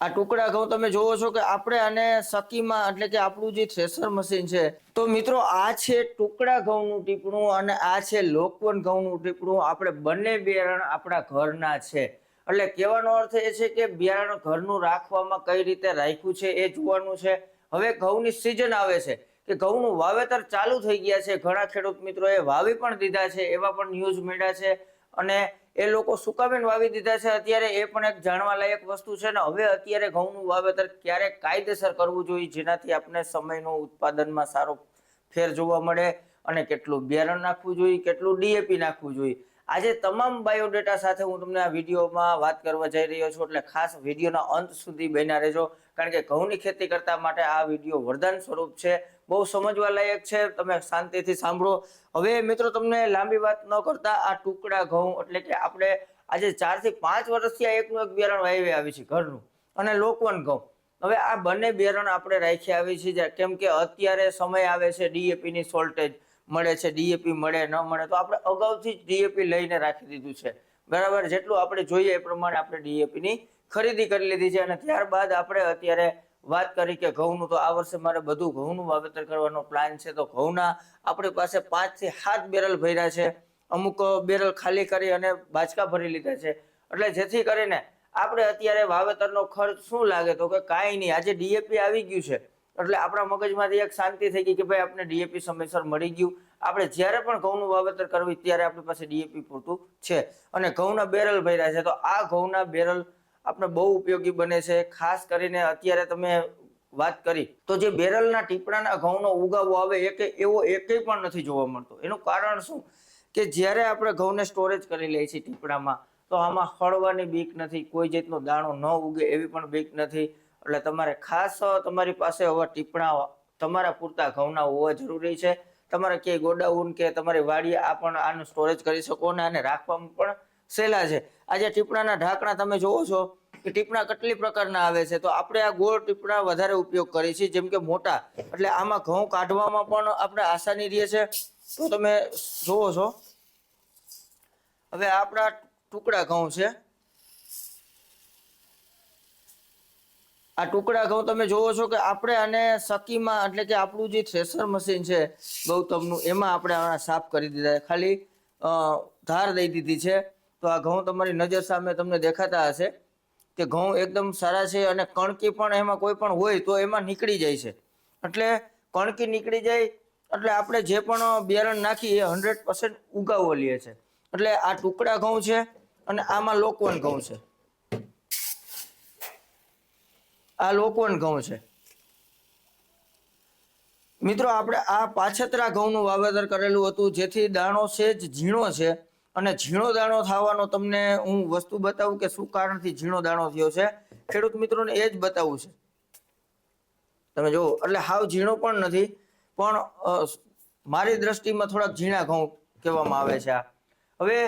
આ ટુકડા ઘઉં તમે જોવો છો કે આપણે આને સકીમાં એટલે કે આપણું જે થ્રેસર મશીન છે, તો મિત્રો આ છે ટુકડા ઘઉંનું ટીપણું અને આ છે લોકવન ઘઉંનું ટીપણું. આપણે બંને બિયારણ આપણા ઘરના છે. એટલે કહેવાનો અર્થ એ છે કે બિયારણ ઘરનું રાખવામાં કઈ રીતે રાખ્યું છે એ જોવાનું છે. હવે ઘઉંની સિઝન આવે છે કે ઘઉંનું વાવેતર ચાલુ થઈ ગયા છે. ઘણા ખેડૂત મિત્રોએ વાવી પણ દીધા છે, એવા પણ ન્યૂઝ મળ્યા છે. અને એ લોકો સુકાબેન વાવી દીધા છે. અત્યારે એ પણ એક જાણવા લાયક વસ્તુ છે ને હવે અત્યારે ઘઉંનું વાવેતર ક્યારે કાયદેસર કરવું જોઈએ, જેનાથી આપણે સમયનો ઉત્પાદનમાં સારો ફેર જોવા મળે અને કેટલું બિયારણ નાખવું જોઈએ, કેટલું ડીએપી નાખવું જોઈએ. આજે તમામ બાયોડેટા સાથે હું તમને આ વિડીયોમાં વાત કરવા જઈ રહ્યો છું, એટલે ખાસ વિડીયોના અંત સુધી બન્યા રહેજો. કારણ કે ઘઉંની ખેતી કરતા માટે આ વીડિયો વરદાન સ્વરૂપ છે. બહુ સમજવા લાયક છે. તમે શાંતિથી સાંભળો. હવે મિત્રો, તમને લાંબી વાત ન કરતા આ ટુકડા ઘઉં, એટલે કે આપણે આજે ચારથી પાંચ વર્ષથી આ એકનું એક બિયારણ વાવી આવી છે ઘરનું, અને લોકવન ઘઉં. હવે આ બંને બિયારણ આપણે રાખી આવી છીએ કેમ કે અત્યારે સમય આવે છે ડીએપી ની શોર્ટેજ મળે છે ડીએપી મળે, ન મળે, તો આપણે અગાઉથી જ ડીએપી લઈને રાખી દીધું છે. બરાબર, જેટલું આપણે જોઈએ એ પ્રમાણે આપણે ડીએપી ની ખરીદી કરી લીધી છે, અને ત્યારબાદ આપણે અત્યારે વાત કરી કે ઘઉંનું તો આ વર્ષે મારે બધું ઘઉંનું વાવેતર કરવાનો પ્લાન છે. તો ઘઉંના આપણી પાસે પાંચથી સાત બેરલ ભર્યા છે. અમુક બેરલ ખાલી કરી અને બાચકા ભરી લીધા છે. એટલે જેથી કરીને આપણે અત્યારે વાવેતરનો ખર્ચ શું લાગે? તો કે કાંઈ નહીં, આજે ડીએપી આવી ગયું છે. એટલે આપણા મગજમાંથી એક શાંતિ થઈ ગઈ કે ભાઈ આપણે ડીએપી સમયસર મળી ગયું. આપણે જ્યારે પણ ઘઉંનું વાવેતર કરવું, ત્યારે આપણી પાસે ડીએપી પૂરતું છે. અને ઘઉંના બેરલ ભર્યા છે. તો આ ઘઉંના બેરલ આપણે બહુ ઉપયોગી બને છે. ખાસ કરીને અત્યારે તમે વાત કરી, તો જે બેરલના ટીપડાના ઘઉંનો ઉગાવો આવે એક એવો એકેય પણ નથી જોવા મળતો. એનું કારણ શું? કે જ્યારે આપણે ઘઉંને સ્ટોરેજ કરી લઈએ છીએ ટીપડામાં તો આમાં હળવાની બીક નથી, કોઈ જાતનો દાણો ન ઉગે એવી પણ બીક નથી. એટલે તમારે ખાસ તમારી પાસે હવે ટીપણા તમારા પૂરતા ઘઉંના હોવા જરૂરી છે. તમારે ક્યાંય ગોડાઉન કે તમારી વાડી આ પણ આનું સ્ટોરેજ કરી શકો ને આને રાખવામાં પણ સહેલા છે. આજે ટીપણાના ઢાંકણા તમે જોવો છો કે ટીપણા કેટલી પ્રકારના આવે છે. તો આપણે આ ગોળ ટીપણા વધારે ઉપયોગ કરીએ છીએ, જેમ કે મોટા. એટલે આમાં ઘઉં કાઢવામાં પણ આપણે આસાની રહે છે. તો તમે જોવો છો. હવે આપણા ટુકડા ઘઉં છે. આ ટુકડા ઘઉં તમે જોવો છો કે આપણે આને સકીમાં, એટલે કે આપણું જે થ્રેસર મશીન છે ગૌતમનું, એમાં આપણે સાફ કરી દીધા ખાલી ધાર દઈ દીધી છે. તો આ ઘઉં તમારી નજર સામે તમને દેખાતા હશે કે ઘઉં એકદમ સારા છે અને કણકી પણ એમાં કોઈ પણ હોય તો એમાં નીકળી જાય છે. એટલે કણકી નીકળી જાય એટલે આપણે જે પણ બિયારણ નાખીએ એ હંડ્રેડ પર્સન્ટ ઉગાવો લઈએ છે. એટલે આ ટુકડા ઘઉં છે અને આમાં લોકવન ઘઉં છે. આ લોકવન ઘઉં છે. મિત્રો, આપણે આ પાછતરા ઘઉંનું વાવેતર કરેલું હતું, જેથી દાણો છે જ ઝીણો છે અને ઝીણો દાણો થવાનો તમને હું વસ્તુ બતાવું કે શું કારણથી ઝીણો દાણો થયો છે? ખેડૂત મિત્રોને એ જ બતાવવું છે. તમે જુઓ, એટલે હાવ ઝીણો પણ નથી, પણ મારી દ્રષ્ટિમાં થોડાક ઝીણા ઘઉં કહેવામાં આવે છે આ. હવે,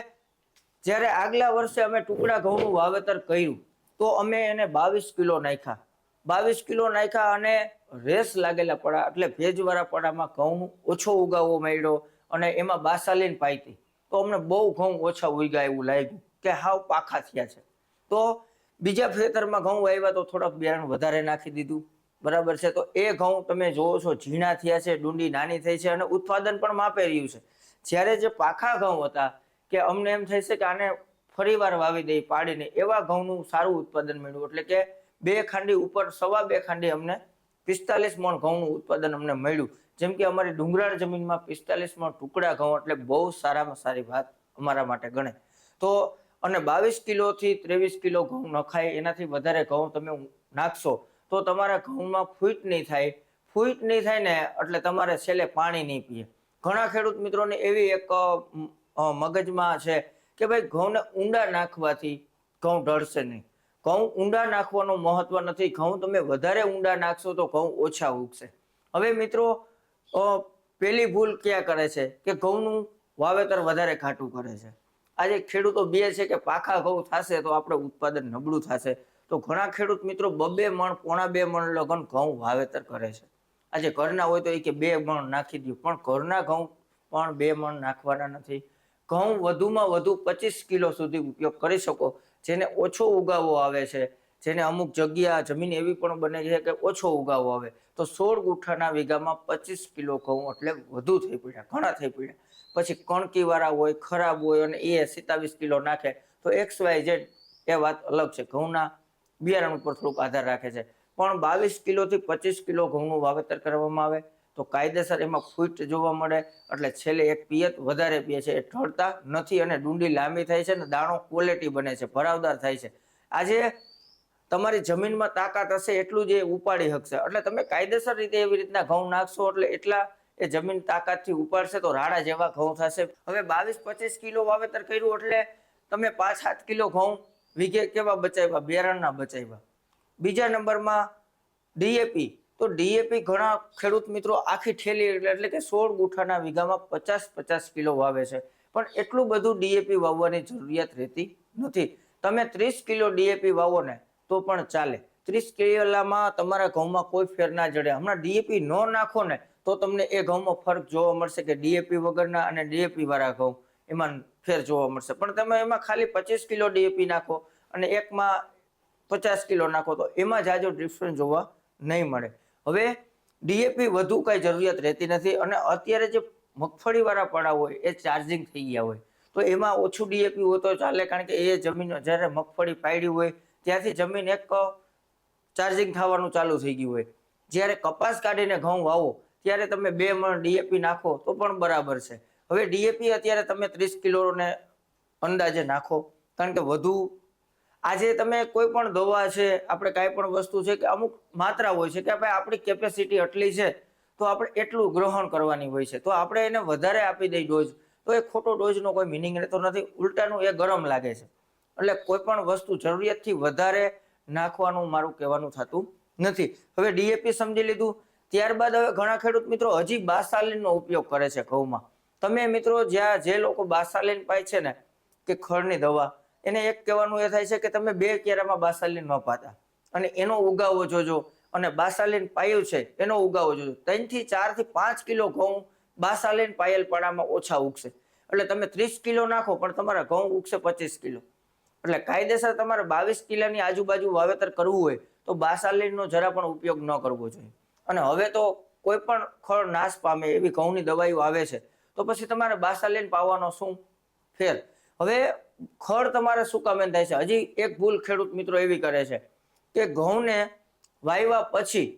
જ્યારે આગલા વર્ષે અમે ટુકડા ઘઉંનું વાવેતર કર્યું, તો અમે એને બાવીસ કિલો નાખ્યા. બાવીસ કિલો નાખ્યા અને રેસ લાગેલા પડા, એટલે ભેજવાળા પડામાં ઘઉં ઓછો ઉગાવવો માંડ્યો અને એમાં બાસાલીન પાઈતી તો અમને બહુ ઘઉં ઓછા ઉગ્યા એવું લાગ્યું કે હાવ પાખા થયા છે. તો બીજા ખેતરમાં ઘઉં આવ્યા તો થોડાક બિયારણ વધારે નાખી દીધું. બરાબર છે? તો એ ઘઉં તમે જોવો છો, ઝીણા થયા છે, ડુંડી નાની થઈ છે અને ઉત્પાદન પણ માપે રહ્યું છે. જ્યારે જે પાખા ઘઉં હતા કે અમને એમ થઈ છે કે આને ફરીવાર વાવી દઈ પાડીને એવા ઘઉંનું સારું ઉત્પાદન મળ્યું. એટલે કે બે ખાંડી ઉપર, સવા બે ખાંડી અમને પિસ્તાલીસ મણ ઘઉંનું ઉત્પાદન અમને મળ્યું. જેમ કે અમારી ડુંગરાળ જમીનમાં પિસ્તાલીસમાં ટુકડા ઘઉં એટલે બહુ સારામાં સારી વાત અમારા માટે ગણે તો અને બાવીસ કિલોથી ત્રેવીસ કિલો ઘઉં નખાય એનાથી વધારે ઘઉં તમે નાખશો, તો તમારા ઘઉંમાં ફૂટ નહીં થાય. ફૂટ નહીં થાય ને એટલે તમારે છેલ્લે પાણી નહીં પીએ. ઘણા ખેડૂત મિત્રોને એવી એક મગજમાં છે કે ભાઈ, ઘઉંને ઊંડા નાખવાથી ઘઉં ઢળશે નહીં. ઘઉં ઊંડા નાખવાનું મહત્વ નથી. ઘઉં તમે વધારે ઊંડા નાખશો તો ઘઉં ઓછા ઉગશે. હવે મિત્રો પેલી ભૂલ ક્યાં કરે છે? કે ઘઉંનું વાવેતર વધારે ખાટું કરે છે. આજે ખેડૂતો બે છે કે પાખા ઘઉં થશે તો આપણે ઉત્પાદન નબળું થશે. તો ઘણા ખેડૂત મિત્રો બબે મણ, પોણા બે મણ લગન ઘઉં વાવેતર કરે છે. આજે ઘરના હોય તો એ કે બે મણ નાખી દઉં પણ ઘરના ઘઉં પણ બે મણ નાખવાના નથી. ઘઉં વધુમાં વધુ પચીસ કિલો સુધી ઉપયોગ કરી શકો. જેને ઓછો ઉગાવો આવે છે જેને અમુક જગ્યા જમીન એવી પણ બને છે કે ઓછો ઉગાવો આવે. તો સોળ ગુઠાના વીઘામાં પચીસ કિલો ઘઉં એટલે વધુ થઈ પડ્યા, ઘણા થઈ પડ્યા. પછી કણકીવાળા હોય, ખરાબ હોય અને એ સિત્તાવીસ કિલો નાખે, તો એક્સ વાય ઝેડ એ વાત અલગ છે. ઘઉંના બિયારણ ઉપર થોડુંક આધાર રાખે છે. પણ બાવીસ કિલોથી પચીસ કિલો ઘઉંનું વાવેતર કરવામાં આવે, તો કાયદેસર એમાં ફૂટ જોવા મળે, એટલે છેલ્લે એક પિયત વધારે પીએ છે. એ ઢળતા નથી અને ડુંડી લાંબી થાય છે અને દાણો ક્વોલિટી બને છે, ભરાવદાર થાય છે. આજે તમારી જમીનમાં તાકાત હશે એટલું જ એ ઉપાડી શકશે. એટલે તમે કાયદેસર રીતે એવી રીતના ઘઉં નાખશો એટલે એટલા એ જમીન તાકાતથી ઉપાડશે તો રાડા જેવા ઘઉં થશે. હવે બાવીસ પચીસ કિલો વાવેતર કર્યું એટલે તમે પાંચ સાત કિલો ઘઉં વીઘે કેવા બચાવ્યા? બિયારણના બચાવ્યા. બીજા નંબરમાં ડીએપી. તો ડીએપી ઘણા ખેડૂત મિત્રો આખી ઠેલી એટલે એટલે કે સોળ ગુઠાના વીઘામાં પચાસ પચાસ કિલો વાવે છે. પણ એટલું બધું ડીએપી વાવવાની જરૂરિયાત રહેતી નથી. તમે ત્રીસ કિલો ડીએપી વાવો ને તો પણ ચાલે. ત્રીસ કેળીઓલામાં તમારા ઘઉંમાં કોઈ ફેર ના જડે. હમણાં ડીએપી ન નાખો ને, તો તમને એ ઘઉંમાં ફરક જોવા મળશે કે ડીએપી વગરના અને ડીએપી વાળા ઘઉં એમાં ફેર જોવા મળશે. પણ તમે એમાં ખાલી પચીસ કિલો ડીએપી નાખો અને એકમાં પચાસ કિલો નાખો તો એમાં જાજો ડિફરન્સ જોવા નહીં મળે. હવે ડીએપી વધુ કઈ જરૂરિયાત રહેતી નથી અને અત્યારે જે મગફળી વાળા પડા હોય, એ ચાર્જિંગ થઈ ગયા હોય. તો એમાં ઓછું ડીએપી હોય તો ચાલે, કારણ કે એ જમીન જ્યારે મગફળી પાડી હોય ત્યાંથી જમીન એક ચાર્જિંગ થવાનું ચાલુ થઈ ગયું હોય. જ્યારે કપાસ કાઢીને ઘઉં વાવો, ત્યારે તમે બે મણ ડીએપી નાખો, તો પણ બરાબર છે. હવે ડીએપી અત્યારે તમે ત્રીસ કિલોને અંદાજે નાખો, કારણ કે વધુ આજે તમે કોઈ પણ દવા છે, આપણે કાંઈ પણ વસ્તુ છે કે અમુક માત્રા હોય છે કે ભાઈ આપણી કેપેસિટી આટલી છે, તો આપણે એટલું ગ્રહણ કરવાની હોય છે. તો આપણે એને વધારે આપી દઈ ડોઝ તો એ ખોટો ડોઝનો કોઈ મિનિંગ રહેતો નથી. ઉલટાનું એ ગરમ લાગે છે. એટલે કોઈ પણ વસ્તુ જરૂરિયાતથી વધારે નાખવાનું મારું કહેવાનું થતું નથી. હવે ડીએપી સમજી લીધું. ત્યારબાદ હવે ઘણા ખેડૂત મિત્રો હજી બાસાલીનનો ઉપયોગ કરે છે ઘઉંમાં. તમે મિત્રો જ્યાં જે લોકો બાસાલીન પાય છે ને, કે ખળની દવા, એને એક કહેવાનું એ થાય છે કે તમે બે કેરામાં બાસાલીન ન પાતા. અને એનો ઉગાવો જોજો. અને બાસાલીન પાયું છે, એનો ઉગાવો જોજો. ત્રણથી ચારથી પાંચ કિલો ઘઉં બાસાલીન પાયેલ પાડામાં ઓછા ઉગશે. એટલે તમે ત્રીસ કિલો નાખો, પણ તમારા ઘઉં ઉગશે પચીસ કિલો. એટલે કાયદેસર તમારે બાવીસ કિલોની આજુબાજુ વાવેતર કરવું હોય તો બાસાલીનનો જરા પણ ઉપયોગ ન કરવો જોઈએ. અને હવે તો કોઈ પણ ખળ નાશ પામે એવી ઘઉંની દવાઈઓ આવે છે, તો પછી તમારે બાસાલીન પાવાનો શું ફેર? હવે ખળ તમારે શું કામે થાય છે? હજી એક ભૂલ ખેડૂત મિત્રો એવી કરે છે કે ઘઉંને વાવ્યા પછી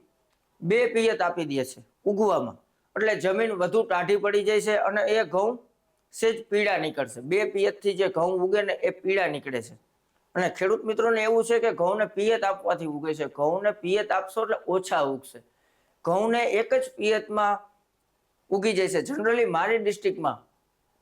બે પિયત આપી દે છે ઉગવામાં. એટલે જમીન વધુ ટાઢી પડી જાય છે અને એ ઘઉં સેજ પીળા નીકળશે. બે પિયતથી જે ઘઉં ઉગે ને એ પીળા નીકળે છે. અને ખેડૂત મિત્રોને એવું છે કે ઘઉંને પિયત આપવાથી ઉગે છે. ઘઉંને પિયત આપશો એટલે ઓછા ઉગશે. ઘઉંને એક જ પિયતમાં ઉગી જાય છે જનરલી મારી ડિસ્ટ્રિક્ટમાં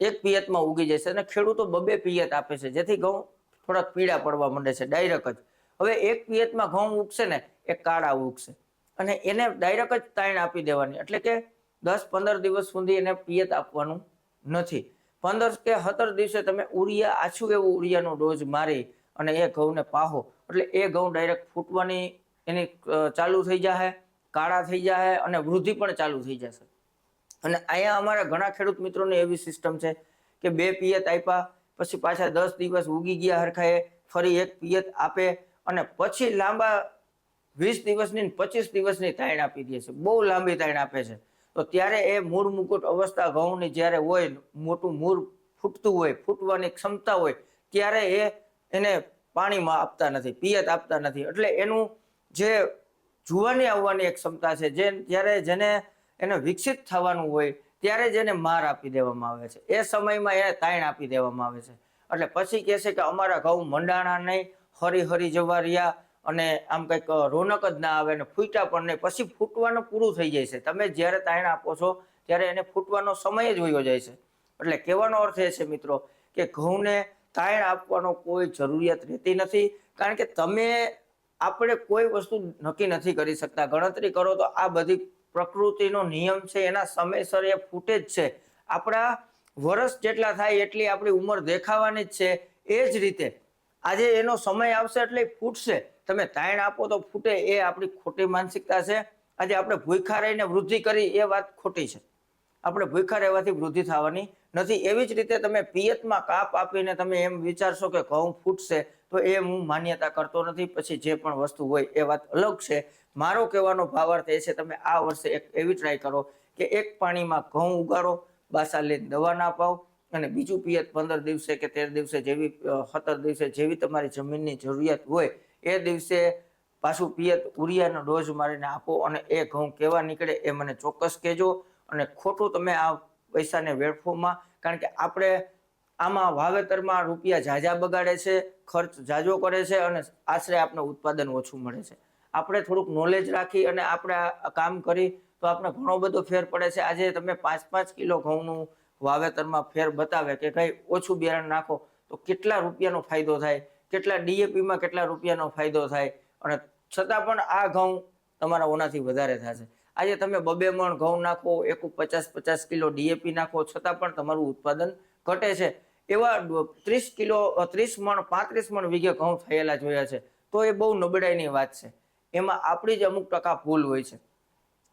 એક પિયતમાં ઉગી જાય છે અને ખેડૂતો બબે પિયત આપે છે. જેથી ઘઉં થોડાક પીળા પડવા માંડે છે, ડાયરેક્ટ જ. હવે એક પિયતમાં ઘઉં ઉગશે ને, એ કાળા ઉગશે. અને એને ડાયરેક્ટ જ તાણ આપી દેવાની. એટલે કે દસ પંદર દિવસ સુધી એને પિયત આપવાનું નથી. પંદર કે સત્તર દિવસે તમે ઉરિયા, આછું એવું ઉરિયાનો ડોઝ મારી અને એ ઘઉંને પાહો. એટલે એ ઘઉં ડાયરેક્ટ ફૂટવાની એની ચાલુ થઈ જાય કાળા થઈ જાય અને વૃદ્ધિ પણ ચાલુ થઈ જશે. અને અહીંયા અમારા ઘણા ખેડૂત મિત્રોને એવી સિસ્ટમ છે કે બે પિયત આપ્યા, પછી પાછા દસ દિવસ ઉગી ગયા હરખાએ, ફરી એક પિયત આપે અને પછી લાંબા વીસ દિવસની પચીસ દિવસની તાણ આપી દે છે. બહુ લાંબી તાણ આપે છે. તો ત્યારે એ મૂળ મુકુટ અવસ્થા ઘઉંની જ્યારે હોય, મોટું મૂળ ફૂટતું હોય, ફૂટવાની ક્ષમતા હોય, ત્યારે એ એને પાણીમાં આપતા નથી, પિયત આપતા નથી. એટલે એનું જે જુવાની આવવાની એક ક્ષમતા છે, જે જ્યારે જેને એને વિકસિત થવાનું હોય, ત્યારે જ એને માર આપી દેવામાં આવે છે. એ સમયમાં એને તાણ આપી દેવામાં આવે છે. એટલે પછી કહે છે કે અમારા ઘઉં મંડાણા નહીં હરી હરી જવા રહ્યા અને આમ કંઈક રોનક જ ના આવે ને ફૂટ્યા પણ નહીં. પછી ફૂટવાનું પૂરું થઈ જાય છે. તમે જ્યારે તાણ આપો છો, ત્યારે એને ફૂટવાનો સમય જ હોયો જાય છે. એટલે કહેવાનો અર્થ એ છે મિત્રો કે ઘઉંને તાણ આપવાનો કોઈ જરૂરિયાત રહેતી નથી. કારણ કે તમે, આપણે કોઈ વસ્તુ નક્કી નથી કરી શકતા. ગણતરી કરો તો આ બધી પ્રકૃતિનો નિયમ છે, એના સમયસર એ ફૂટે જ છે. આપણા વર્ષ જેટલા થાય એટલી આપણી ઉંમર દેખાવાની જ છે. એ જ રીતે આજે એનો સમય આવશે એટલે ફૂટશે. તમે તાણ આપો તો ફૂટે એ આપણી ખોટી માનસિકતા છે. આજે આપણે ભૂખા રહીને વૃદ્ધિ કરી એ વાત ખોટી છે. આપણે ભૂખા રહેવાથી વૃદ્ધિ થવાની નથી. એવી જ રીતે તમે પિયતમાં કાપ આપીને તમે એમ વિચારશો કે ઘઉં ફૂટશે તો એ હું માન્યતા કરતો નથી. પછી જે પણ વસ્તુ હોય એ વાત અલગ છે. મારો કહેવાનો ભાવાર્થ એ છે, તમે આ વર્ષે એક એવી ટ્રાય કરો કે એક પાણીમાં ઘઉં ઉગાડો, બાસા લઈને દવા ના પાવ અને બીજું પિયત પંદર દિવસે કે તેર દિવસે જેવી સત્તર દિવસે જેવી તમારી જમીનની જરૂરિયાત હોય એ દિવસે પાછું પિયત ઉરિયાનો ડોઝ મારીને આપો અને એ ઘઉં કેવા નીકળે એ મને ચોક્કસ કહેજો. અને ખોટું તમે આ પૈસાને વેડફોમાં કારણ કે આપણે આમાં વાવેતરમાં રૂપિયા ઝાઝા બગાડે છે, ખર્ચ ઝાઝો કરે છે અને આશરે આપણે ઉત્પાદન ઓછું મળે છે. આપણે થોડુંક નોલેજ રાખી અને આપણે કામ કરી તો આપણે ઘણો બધો ફેર પડે છે. આજે તમે પાંચ પાંચ કિલો ઘઉંનું વાવેતરમાં ફેર બતાવે કે કઈ ઓછું બિયારણ નાખો તો કેટલા રૂપિયાનો ફાયદો થાય? કેટલા ડીએપીમાં કેટલા રૂપિયાનો ફાયદો થાય અને છતાં પણ આ ઘઉં તમારા ઓનાથી વધારે થશે. આજે તમે બબે મણ ઘઉં નાખો, એક પચાસ પચાસ કિલો ડીએપી નાખો, છતાં પણ તમારું ઉત્પાદન ઘટે છે. એવા ત્રીસ કિલો ત્રીસ મણ, પાંત્રીસ મણ વીઘે ઘઉં થયેલા જોયા છે. તો એ બહુ નબળાઈની વાત છે. એમાં આપણી જ અમુક ટકા ભૂલ હોય છે.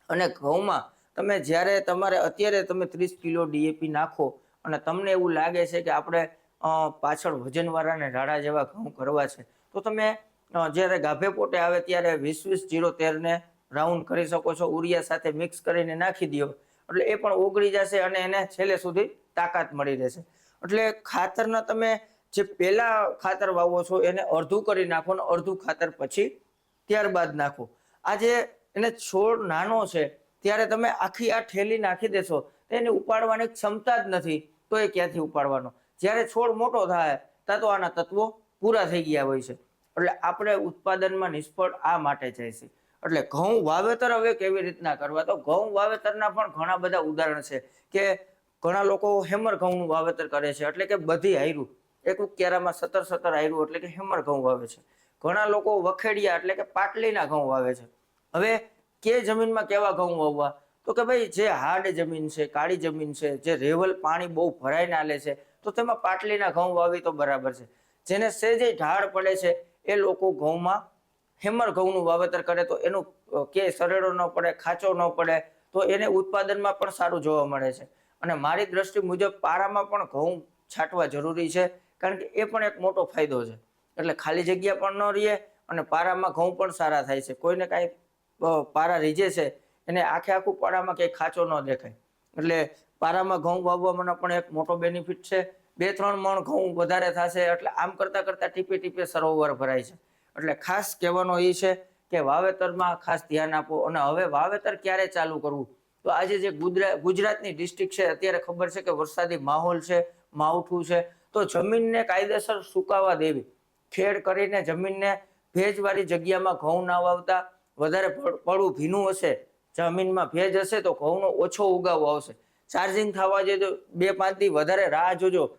અને ઘઉંમાં તમે જ્યારે તમારે, અત્યારે તમે ત્રીસ કિલો ડીએપી નાખો અને તમને એવું લાગે છે કે આપણે પાછળ વજનવાળાને રાડા જેવા ઘઉં કરવા છે. તો તમે જ્યારે ગાભે પોટે આવે ત્યારે વીસ વીસ જીરો તેરને રાઉન્ડ કરી શકો છો. ઉરિયા સાથે મિક્સ કરીને નાખી દો. એટલે એ પણ ઓગળી જશે અને એને છેલ્લે સુધી તાકાત મળી રહેશે. એટલે ખાતરના તમે જે પહેલા ખાતર વાવો છો એને અડધું કરી નાખો અને અડધું ખાતર પછી ત્યારબાદ નાખો. આજે એને છોડ નાનો છે, ત્યારે તમે આખી આ ઠેલી નાખી દેશો. તો એને ઉપાડવાની ક્ષમતા જ નથી. તો એ ક્યાંથી ઉપાડવાનો? જ્યારે છોડ મોટો થાય, ત્યાં તો આના તત્વો પૂરા થઈ ગયા હોય છે. એટલે આપણે ઉત્પાદનમાં નિષ્ફળ આ માટે જાય છે. એટલે ઘઉં વાવેતર હવે કેવી રીતના કરવા? તો ઘઉં વાવેતરના પણ ઘણા બધા ઉદાહરણ છે કે ઘણા લોકો હેમર ઘઉંનું વાવેતર કરે છે. એટલે કે બધી હાયરું એક ક્યારામાં સતર સતર હાયરું એટલે કે હેમર ઘઉં વાવે છે. ઘણા લોકો વખેડિયા એટલે કે પાટલીના ઘઉં વાવે છે. હવે કે જમીનમાં કેવા ઘઉં વાવવા? તો કે ભાઈ જે હાર્ડ જમીન છે, કાળી જમીન છે, જે રેવલ પાણી બહુ ભરાઈને આલે છે તો તેમાં પાટલીના ઘઉં વાવી તો બરાબર છે. જેને સેજે ઢાળ પડે છે, એ લોકો ઘઉંમાં હેમર ઘઉંનું વાવેતર કરે તો એનું કે સરેડો ન પડે, ખાંચો ન પડે, તો એને ઉત્પાદનમાં પણ સારું જોવા મળે છે. અને મારી દ્રષ્ટિ મુજબ પારામાં પણ ઘઉં છાંટવા જરૂરી છે, કારણ કે એ પણ એક મોટો ફાયદો છે. એટલે ખાલી જગ્યા પણ ન રહે અને પારામાં ઘઉં પણ સારા થાય છે. કોઈને કાંઈ પારા રીજે છે, એને આખે આખું પારામાં કંઈ ખાંચો ન દેખાય. એટલે પારામાં ઘઉં વાવવામાં પણ એક મોટો બેનિફિટ છે. બે ત્રણ મણ ઘઉં વધારે થશે એટલે આમ કરતાં કરતાં ટીપે ટીપે સરોવર ભરાય છે. એટલે ખાસ કહેવાનો એ છે કે વાવેતરમાં ખાસ ધ્યાન આપો અને હવે વાવેતર ક્યારે ચાલુ કરવું? તો આજે જે ગુજરાત ગુજરાતની ડિસ્ટ્રિક્ટ છે, અત્યારે ખબર છે કે વરસાદી માહોલ છે, માવઠું છે, તો જમીનને કાયદેસર સુકાવા દેવી. ખેડ કરીને જમીનને ભેજવાળી જગ્યામાં ઘઉં ના વાવતા, વધારે પડ- ભીનું હશે, જમીનમાં ભેજ હશે તો ઘઉંનો ઓછો ઉગાવો આવશે. ચાર્જિંગ થવા જે તો બે પાંચ દી વધારે રાહ જોજો.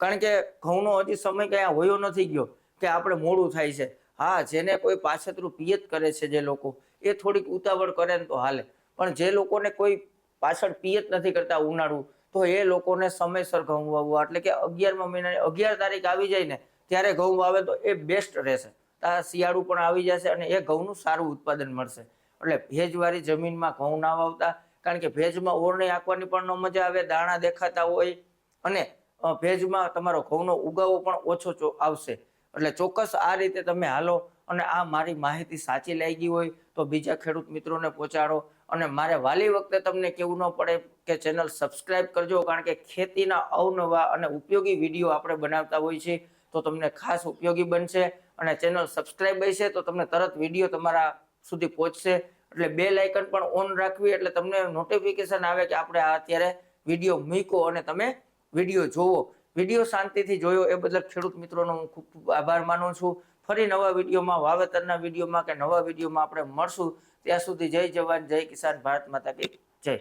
કારણ કે ઘઉંનો હજી સમય ક્યાં હોયો નથી ગયો કે આપણે મોડું થાય છે. હા, જેને કોઈ પાછતરું પિયત કરે છે જે લોકો, એ થોડીક ઉતાવળ કરે ને તો હાલે. પણ જે લોકોને કોઈ પાછળ પિયત નથી કરતા ઉનાળું, તો એ લોકોને સમયસર ઘઉં વાવવા. એટલે કે અગિયારમાં મહિનાની અગિયાર તારીખ આવી જાય ને, ત્યારે ઘઉં વાવે તો એ બેસ્ટ રહેશે. શિયાળું પણ આવી જશે અને એ ઘઉંનું સારું ઉત્પાદન મળશે. એટલે ભેજવાળી જમીનમાં ઘઉં ના વાવતા, કારણ કે ભેજમાં ઓરણી આંકવાની પણ ન મજા આવે, દાણા દેખાતા હોય અને ભેજમાં તમારો ઘઉંનો ઉગાવો પણ ઓછો આવશે. એટલે ચોક્કસ આ રીતે તમે હાલો અને આ મારી માહિતી સાચી લાગી હોય તો બીજા ખેડૂત મિત્રોને પહોંચાડો. અને મારે વાલી વખતે તમને કેવું ન પડે કે ચેનલ સબસ્ક્રાઈબ કરજો, કારણ કે ખેતીના અવનવા અને ઉપયોગી વીડિયો આપણે બનાવતા હોઈએ છીએ તો તમને ખાસ ઉપયોગી બનશે. અને ચેનલ સબસ્ક્રાઈબ હશે તો તમને તરત વીડિયો તમારા સુધી પહોંચશે. એટલે બે લાઇકન પણ ઓન રાખવી એટલે તમને નોટિફિકેશન આવે કે આપણે અત્યારે વીડિયો મૂકો અને તમે વીડિયો જોવો. વીડિયો શાંતિથી જોયો. એ બદલ ખેડૂત મિત્રોનો હું ખૂબ ખૂબ આભાર માનું છું. ફરી નવા વિડીયોમાં, વાવેતરના વિડીયોમાં કે નવા વિડીયોમાં આપણે મળશું. ત્યાં સુધી જય જવાન, જય કિસાન, ભારત માતા કે જય.